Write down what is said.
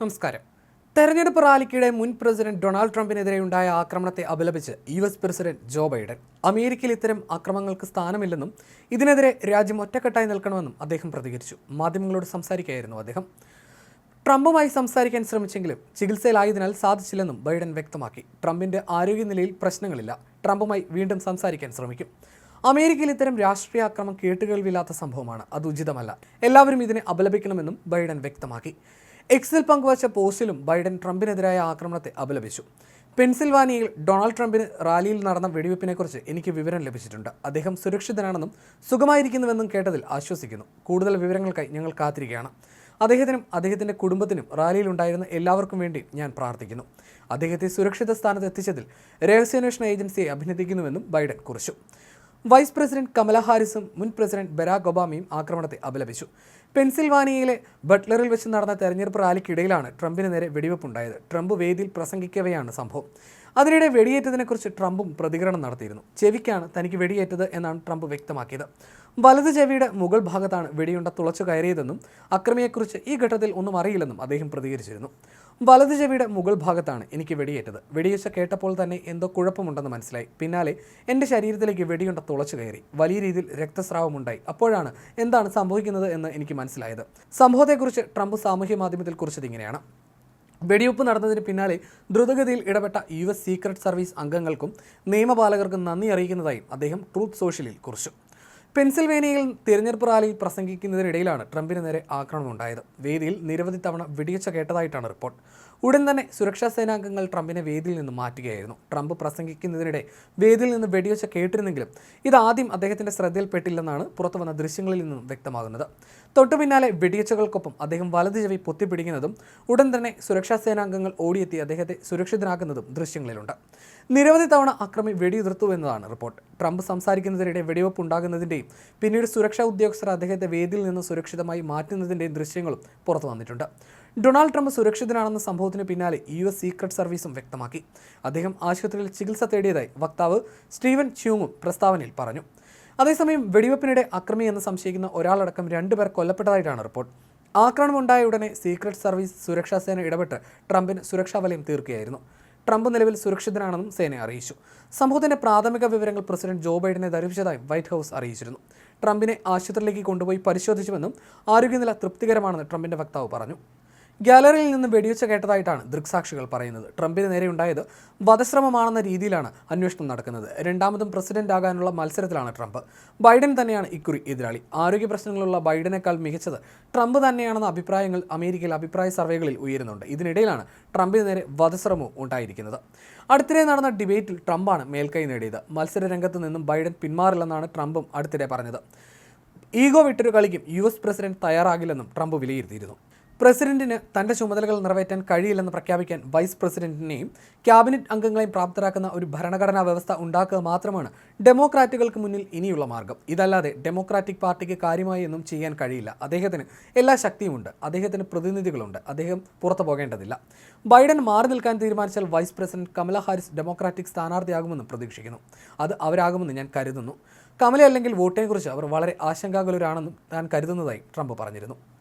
നമസ്കാരം. തെരഞ്ഞെടുപ്പ് റാലിക്കിടെ മുൻ പ്രസിഡന്റ് ഡൊണാൾഡ് ട്രംപിനെതിരെയുണ്ടായ ആക്രമണത്തെ അപലപിച്ച് U S president Joe Biden അമേരിക്കയിൽ ഇത്തരം ആക്രമണങ്ങൾക്ക് സ്ഥാനമില്ലെന്നും ഇതിനെതിരെ രാജ്യം ഒറ്റക്കെട്ടായി നിൽക്കണമെന്നും അദ്ദേഹം പ്രതികരിച്ചു. മാധ്യമങ്ങളോട് സംസാരിക്കുകയായിരുന്നു അദ്ദേഹം. ട്രംപുമായി സംസാരിക്കാൻ ശ്രമിച്ചെങ്കിലും ചികിത്സയിലായതിനാൽ സാധിച്ചില്ലെന്നും ബൈഡൻ വ്യക്തമാക്കി. ട്രംപിന്റെ ആരോഗ്യനിലയിൽ പ്രശ്നങ്ങളില്ല. ട്രംപുമായി വീണ്ടും സംസാരിക്കാൻ ശ്രമിക്കും. അമേരിക്കയിൽ ഇത്തരം രാഷ്ട്രീയ ആക്രമം കേട്ടുകേൾവില്ലാത്ത സംഭവമാണ്. അത് ഉചിതമല്ല. എല്ലാവരും ഇതിനെ അപലപിക്കണമെന്നും ബൈഡൻ വ്യക്തമാക്കി. എക്സിൽ പങ്കുവച്ച പോസ്റ്റിലും ബൈഡൻ ട്രംപിനെതിരായ ആക്രമണത്തെ അപലപിച്ചു. പെൻസിൽവാനിയയിൽ ഡൊണാൾഡ് ട്രംപിന് റാലിയിൽ നടന്ന വെടിവെപ്പിനെക്കുറിച്ച് എനിക്ക് വിവരം ലഭിച്ചിട്ടുണ്ട്. അദ്ദേഹം സുരക്ഷിതനാണെന്നും സുഖമായിരിക്കുന്നുവെന്നും കേട്ടതിൽ ആശ്വസിക്കുന്നു. കൂടുതൽ വിവരങ്ങൾക്കായി ഞങ്ങൾ കാത്തിരിക്കുകയാണ്. അദ്ദേഹത്തിനും അദ്ദേഹത്തിന്റെ കുടുംബത്തിനും റാലിയിൽ ഉണ്ടായിരുന്ന എല്ലാവർക്കും വേണ്ടി ഞാൻ പ്രാർത്ഥിക്കുന്നു. അദ്ദേഹത്തെ സുരക്ഷിത സ്ഥാനത്ത് എത്തിച്ചതിൽ രഹസ്യാന്വേഷണ ഏജൻസിയെ അഭിനന്ദിക്കുന്നുവെന്നും ബൈഡൻ കുറിച്ചു. വൈസ് പ്രസിഡന്റ് കമല ഹാരിസും മുൻ പ്രസിഡന്റ് ബരാക് ഒബാമയും ആക്രമണത്തെ അപലപിച്ചു. പെൻസിൽവാനിയയിലെ ബട്ട്ലറിൽ വെച്ച് നടന്ന തെരഞ്ഞെടുപ്പ് റാലിക്കിടയിലാണ് ട്രംപിന് നേരെ വെടിവെപ്പുണ്ടായത്. ട്രംപ് വേദിയിൽ പ്രസംഗിക്കവെയാണ് സംഭവം. അതിനിടെ വെടിയേറ്റതിനെക്കുറിച്ച് ട്രംപും പ്രതികരണം നടത്തിയിരുന്നു. ചെവിക്കാണ് തനിക്ക് വെടിയേറ്റത് എന്നാണ് ട്രംപ് വ്യക്തമാക്കിയത്. വലത് ചെവിയുടെ മുകൾ ഭാഗത്താണ് വെടിയുണ്ട തുളച്ചു കയറിയതെന്നും അക്രമിയെക്കുറിച്ച് ഈ ഘട്ടത്തിൽ ഒന്നും അറിയില്ലെന്നും അദ്ദേഹം പ്രതികരിച്ചിരുന്നു. വലത് ചെവിയുടെ മുകൾ ഭാഗത്താണ് എനിക്ക് വെടിയേറ്റത്. വെടിയൊച്ച കേട്ടപ്പോൾ തന്നെ എന്തോ കുഴപ്പമുണ്ടെന്ന് മനസ്സിലായി. പിന്നാലെ എന്റെ ശരീരത്തിലേക്ക് വെടിയുണ്ട തുളച്ചു കയറി. വലിയ രീതിയിൽ രക്തസ്രാവമുണ്ടായി. അപ്പോഴാണ് എന്താണ് സംഭവിക്കുന്നത് എന്ന് എനിക്ക് മനസ്സിലായത്. സംഭവത്തെക്കുറിച്ച് ട്രംപ് സാമൂഹ്യ മാധ്യമത്തിൽ കുറിച്ചത് ഇങ്ങനെയാണ്. വെടിവെപ്പ് നടന്നതിന് പിന്നാലെ ദ്രുതഗതിയിൽ ഇടപെട്ട യു എസ് സീക്രട്ട് സർവീസ് അംഗങ്ങൾക്കും നിയമപാലകർക്കും നന്ദി അറിയിക്കുന്നതായും അദ്ദേഹം ട്രൂത്ത് സോഷ്യലിൽ കുറിച്ചു. പെൻസിൽവേനിയയിൽ തിരഞ്ഞെടുപ്പ് റാലിയിൽ പ്രസംഗിക്കുന്നതിനിടയിലാണ് ട്രംപിന് നേരെ ആക്രമണം ഉണ്ടായത്. വേദിയിൽ നിരവധി തവണ വെടിവെച്ച കേട്ടതായിട്ടാണ് റിപ്പോർട്ട്. ഉടൻ തന്നെ സുരക്ഷാ സേനാംഗങ്ങൾ ട്രംപിനെ വേദിയിൽ നിന്ന് മാറ്റുകയായിരുന്നു. ട്രംപ് പ്രസംഗിക്കുന്നതിനിടെ വേദിയിൽ നിന്ന് വെടിവെച്ച കേട്ടിരുന്നെങ്കിലും ഇതാദ്യം അദ്ദേഹത്തിന്റെ ശ്രദ്ധയിൽപ്പെട്ടില്ലെന്നാണ് പുറത്തു വന്ന ദൃശ്യങ്ങളിൽ നിന്നും വ്യക്തമാകുന്നത്. തൊട്ടു പിന്നാലെ വെടിവെച്ചകൾക്കൊപ്പം അദ്ദേഹം വലതു ചെവി പൊത്തിപ്പിടിക്കുന്നതും ഉടൻ തന്നെ സുരക്ഷാ സേനാംഗങ്ങൾ ഓടിയെത്തി അദ്ദേഹത്തെ സുരക്ഷിതനാക്കുന്നതും ദൃശ്യങ്ങളിലുണ്ട്. നിരവധി തവണ അക്രമി വെടിയുതിർത്തു എന്നതാണ് റിപ്പോർട്ട്. ട്രംപ് സംസാരിക്കുന്നതിനിടെ വെടിവെപ്പ് ഉണ്ടാകുന്നതിന്റെയും പിന്നീട് സുരക്ഷാ ഉദ്യോഗസ്ഥർ അദ്ദേഹത്തെ വേദിയിൽ നിന്ന് സുരക്ഷിതമായി മാറ്റുന്നതിന്റെയും ദൃശ്യങ്ങളും പുറത്തു വന്നിട്ടുണ്ട്. ഡൊണാൾഡ് ട്രംപ് സുരക്ഷിതനാണെന്ന സംഭവത്തിന് പിന്നാലെ യു എസ് സീക്രട്ട് സർവീസും വ്യക്തമാക്കി. അദ്ദേഹം ആശുപത്രിയിൽ ചികിത്സ തേടിയതായി വക്താവ് സ്റ്റീവൻ ച്യൂങ്ങും പ്രസ്താവനയിൽ പറഞ്ഞു. അതേസമയം വെടിവെപ്പിനിടെ അക്രമി എന്ന് സംശയിക്കുന്ന ഒരാളടക്കം രണ്ടുപേർ കൊല്ലപ്പെട്ടതായിട്ടാണ് റിപ്പോർട്ട്. ആക്രമണമുണ്ടായ ഉടനെ സീക്രട്ട് സർവീസ് സുരക്ഷാസേന ഇടപെട്ട് ട്രംപിന് സുരക്ഷാ വലയം തീർക്കുകയായിരുന്നു. ട്രംപ് നിലവിൽ സുരക്ഷിതനാണെന്നും സേന അറിയിച്ചു. സംഭവത്തിന്റെ പ്രാഥമിക വിവരങ്ങൾ പ്രസിഡന്റ് ജോ ബൈഡനെ ധരിപ്പിച്ചതായും വൈറ്റ് ഹൗസ് അറിയിച്ചിരുന്നു. ട്രംപിനെ ആശുപത്രിയിലേക്ക് കൊണ്ടുപോയി പരിശോധിച്ചുവെന്നും ആരോഗ്യനില തൃപ്തികരമാണെന്ന് ട്രംപിന്റെ വക്താവ് പറഞ്ഞു. ഗാലറിയിൽ നിന്ന് വെടിവെച്ച കേട്ടതായിട്ടാണ് ദൃക്സാക്ഷികൾ പറയുന്നത്. ട്രംപിന് നേരെയുണ്ടായത് വധശ്രമമാണെന്ന രീതിയിലാണ് അന്വേഷണം നടക്കുന്നത്. രണ്ടാമതും പ്രസിഡന്റ് ആകാനുള്ള മത്സരത്തിലാണ് ട്രംപ്. ബൈഡൻ തന്നെയാണ് ഇക്കുറി എതിരാളി. ആരോഗ്യ പ്രശ്നങ്ങളുള്ള ബൈഡനേക്കാൾ മികച്ചത് ട്രംപ് തന്നെയാണെന്ന അഭിപ്രായങ്ങൾ അമേരിക്കയിൽ അഭിപ്രായ സർവേകളിൽ ഉയരുന്നുണ്ട്. ഇതിനിടയിലാണ് ട്രംപിന് നേരെ വധശ്രമവും ഉണ്ടായിരിക്കുന്നത്. അടുത്തിടെ നടന്ന ഡിബേറ്റിൽ ട്രംപാണ് മേൽക്കൈ നേടിയത്. മത്സര രംഗത്ത് നിന്നും ബൈഡൻ പിന്മാറില്ലെന്നാണ് ട്രംപും അടുത്തിടെ പറഞ്ഞത്. ഈഗോ വിട്ടൊരു കളിക്കും യു എസ് പ്രസിഡന്റ് തയ്യാറാകില്ലെന്നും ട്രംപ് വിലയിരുത്തിയിരുന്നു. പ്രസിഡന്റിന് തന്റെ ചുമതലകൾ നിറവേറ്റാൻ കഴിയില്ലെന്ന് പ്രഖ്യാപിക്കാൻ വൈസ് പ്രസിഡന്റിനെയും ക്യാബിനറ്റ് അംഗങ്ങളെയും പ്രാപ്തരാക്കുന്ന ഒരു ഭരണഘടനാ വ്യവസ്ഥ ഉണ്ടാക്കുക മാത്രമാണ് ഡെമോക്രാറ്റുകൾക്ക് മുന്നിൽ ഇനിയുള്ള മാർഗം. ഇതല്ലാതെ ഡെമോക്രാറ്റിക് പാർട്ടിക്ക് കാര്യമായി ഒന്നും ചെയ്യാൻ കഴിയില്ല. അദ്ദേഹത്തിന് എല്ലാ ശക്തിയുമുണ്ട്. അദ്ദേഹത്തിന് പ്രതിനിധികളുണ്ട്. അദ്ദേഹം പുറത്തു പോകേണ്ടതില്ല. ബൈഡൻ മാറി നിൽക്കാൻ തീരുമാനിച്ചാൽ vice president Kamala Harris Democratic സ്ഥാനാർത്ഥിയാകുമെന്ന് പ്രതീക്ഷിക്കുന്നു. അത് അവരാകുമെന്ന് ഞാൻ കരുതുന്നു. കമല അല്ലെങ്കിൽ വോട്ടിനെക്കുറിച്ച് അവർ വളരെ ആശങ്കാകുലരാണെന്നും താൻ കരുതുന്നതായി ട്രംപ് പറഞ്ഞിരുന്നു.